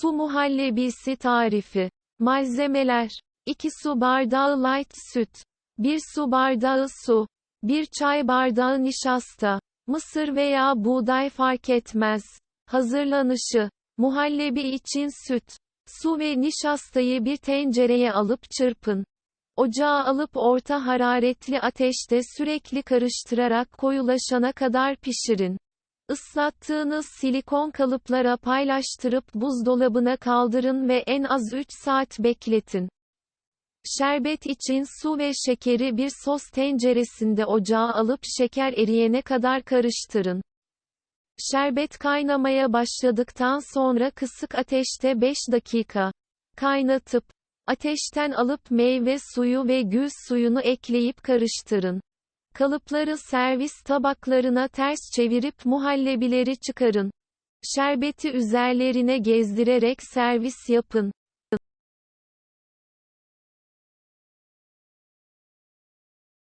Su muhallebisi tarifi. Malzemeler. 2 su bardağı light süt. 1 su bardağı su. 1 çay bardağı nişasta. Mısır veya buğday fark etmez. Hazırlanışı. Muhallebi için süt. Su ve nişastayı bir tencereye alıp çırpın. Ocağa alıp orta hararetli ateşte sürekli karıştırarak koyulaşana kadar pişirin. Islattığınız silikon kalıplara paylaştırıp buzdolabına kaldırın ve en az 3 saat bekletin. Şerbet için su ve şekeri bir sos tenceresinde ocağa alıp şeker eriyene kadar karıştırın. Şerbet kaynamaya başladıktan sonra kısık ateşte 5 dakika kaynatıp, ateşten alıp meyve suyu ve gül suyunu ekleyip karıştırın. Kalıpları servis tabaklarına ters çevirip muhallebileri çıkarın. Şerbeti üzerlerine gezdirerek servis yapın.